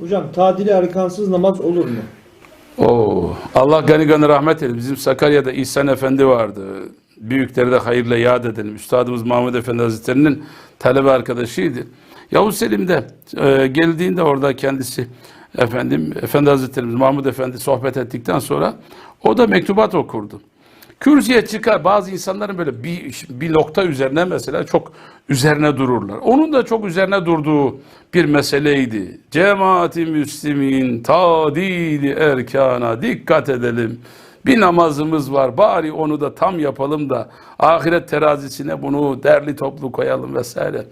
Hocam tadili erkansız namaz olur mu? Oo, Allah gani gani rahmet eylesin. Bizim Sakarya'da İhsan Efendi vardı. Büyükleri de hayırla yad edelim. Üstadımız Mahmud Efendi Hazretleri'nin talebe arkadaşıydı. Yavuz Selim de e, geldiğinde orada kendisi efendim Efendi Hazretlerimiz Mahmud Efendi sohbet ettikten sonra o da mektubat okurdu. Kürsüye çıkar. Bazı insanların böyle bir, bir nokta üzerine mesela çok üzerine dururlar. Onun da çok üzerine durduğu bir meseleydi. Cemaati Müslümin tadili erkana dikkat edelim. Bir namazımız var bari onu da tam yapalım da ahiret terazisine bunu derli toplu koyalım vesaire.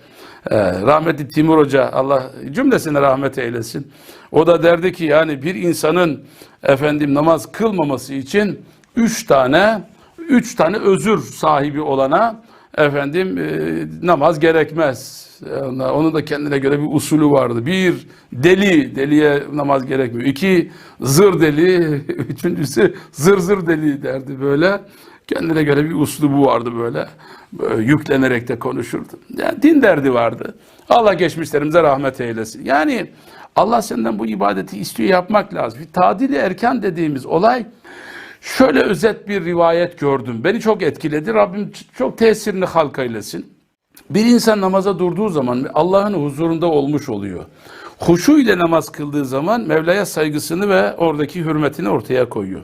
Ee, rahmetli Timur Hoca Allah cümlesine rahmet eylesin. O da derdi ki yani bir insanın efendim namaz kılmaması için üç tane üç tane özür sahibi olana efendim e, namaz gerekmez. Ona- Onun da kendine göre bir usulü vardı. Bir deli, deliye namaz gerekmiyor. İki zır deli, üçüncüsü zır zır deli derdi böyle. Kendine göre bir uslubu vardı böyle. böyle yüklenerek de konuşurdu. Yani din derdi vardı. Allah geçmişlerimize rahmet eylesin. Yani Allah senden bu ibadeti istiyor yapmak lazım. Tadili erken dediğimiz olay Şöyle özet bir rivayet gördüm. Beni çok etkiledi. Rabbim çok tesirini halk eylesin. Bir insan namaza durduğu zaman Allah'ın huzurunda olmuş oluyor. Huşu ile namaz kıldığı zaman Mevla'ya saygısını ve oradaki hürmetini ortaya koyuyor.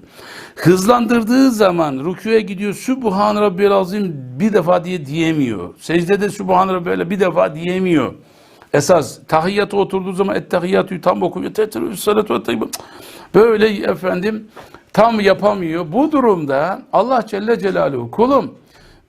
Hızlandırdığı zaman rüküye gidiyor. Sübhan Rabbiyel Azim bir defa diye diyemiyor. Secdede Sübhan Rabbiyel bir defa diyemiyor. Esas tahiyyata oturduğu zaman ettehiyyatü tam okuyor. Tetri salatu ve. Böyle efendim tam yapamıyor. Bu durumda Allah Celle Celaluhu kulum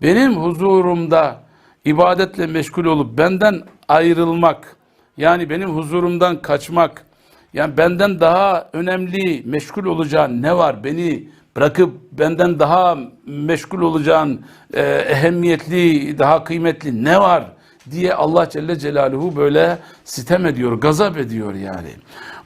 benim huzurumda ibadetle meşgul olup benden ayrılmak yani benim huzurumdan kaçmak yani benden daha önemli meşgul olacağın ne var? Beni bırakıp benden daha meşgul olacağın e, ehemmiyetli, daha kıymetli ne var? diye Allah Celle Celaluhu böyle sitem ediyor, gazap ediyor yani.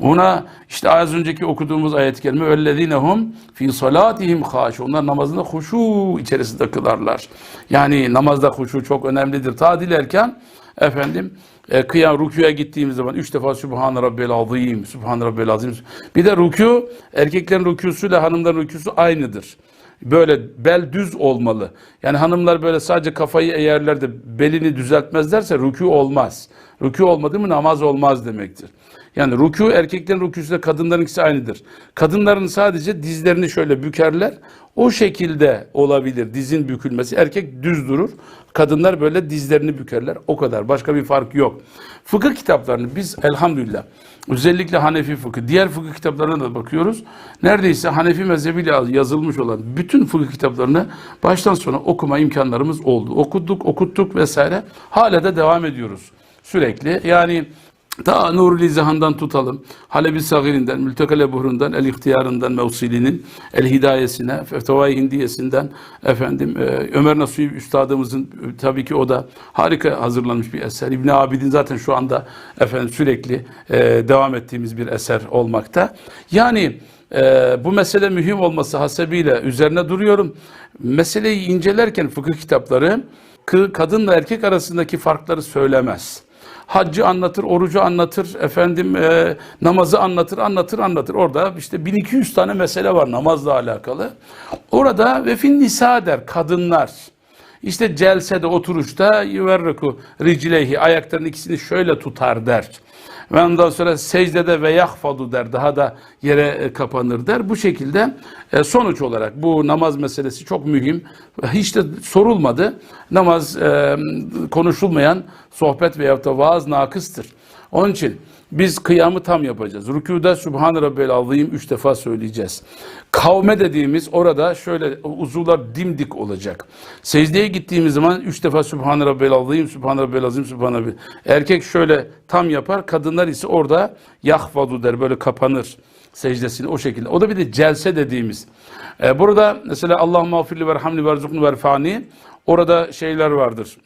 Ona işte az önceki okuduğumuz ayet-i kerime وَالَّذ۪ينَ fi salatihim haş. Onlar namazında huşu içerisinde kılarlar. Yani namazda huşu çok önemlidir. Tadil erken efendim e, kıyam rüküye gittiğimiz zaman üç defa Sübhan Rabbel Azim, Sübhan Rabbel Azim. Bir de rükû, erkeklerin rükûsuyla hanımların rükûsu aynıdır. Böyle bel düz olmalı. Yani hanımlar böyle sadece kafayı eğerler de belini düzeltmezlerse rükû olmaz. Rükû olmadı mı namaz olmaz demektir. Yani rükû erkeklerin rükûsuyla kadınların ikisi aynıdır. Kadınların sadece dizlerini şöyle bükerler. O şekilde olabilir dizin bükülmesi. Erkek düz durur. Kadınlar böyle dizlerini bükerler. O kadar. Başka bir fark yok. Fıkıh kitaplarını biz elhamdülillah özellikle Hanefi fıkıh, diğer fıkıh kitaplarına da bakıyoruz. Neredeyse Hanefi mezhebiyle yazılmış olan bütün fıkıh kitaplarını baştan sona okuma imkanlarımız oldu. Okuduk, okuttuk vesaire. Hala da devam ediyoruz sürekli. Yani Ta Nurul İzihan'dan tutalım. Halebi Sagir'inden, Mültekale Buhrundan, El İhtiyarından, Mevsili'nin, El Hidayesine, Fetvai Hindiyesi'nden, efendim, e, Ömer Nasuhi Üstadımızın e, tabii ki o da harika hazırlanmış bir eser. İbn Abidin zaten şu anda efendim sürekli e, devam ettiğimiz bir eser olmakta. Yani e, bu mesele mühim olması hasebiyle üzerine duruyorum. Meseleyi incelerken fıkıh kitapları kadınla erkek arasındaki farkları söylemez haccı anlatır, orucu anlatır, efendim e, namazı anlatır, anlatır, anlatır. Orada işte 1200 tane mesele var namazla alakalı. Orada ve fin nisa der kadınlar. İşte celsede oturuşta yuverriku ricleyhi ayaklarının ikisini şöyle tutar der. Ve ondan sonra secdede ve yahfadu der. Daha da yere e, kapanır der. Bu şekilde e, sonuç olarak bu namaz meselesi çok mühim. Hiç de sorulmadı. Namaz e, konuşulmayan sohbet veyahut da vaaz nakıstır. Onun için biz kıyamı tam yapacağız. Rükuda Sübhan Rabbel Azim üç defa söyleyeceğiz. Kavme dediğimiz orada şöyle uzuvlar dimdik olacak. Secdeye gittiğimiz zaman üç defa Sübhan Rabbel Azim, Sübhan Rabbel Azim, Sübhan Rabbel. Erkek şöyle tam yapar, kadınlar ise orada yahvadu der böyle kapanır secdesini o şekilde. O da bir de celse dediğimiz. Ee, burada mesela Allah mağfirli verhamli verzuknu verfani orada şeyler vardır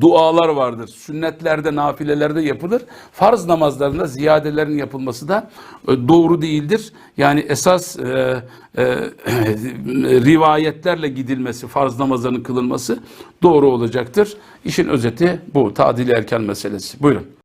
dualar vardır. Sünnetlerde, nafilelerde yapılır. Farz namazlarında ziyadelerin yapılması da e, doğru değildir. Yani esas e, e, rivayetlerle gidilmesi, farz namazlarının kılınması doğru olacaktır. İşin özeti bu. Tadili erken meselesi. Buyurun.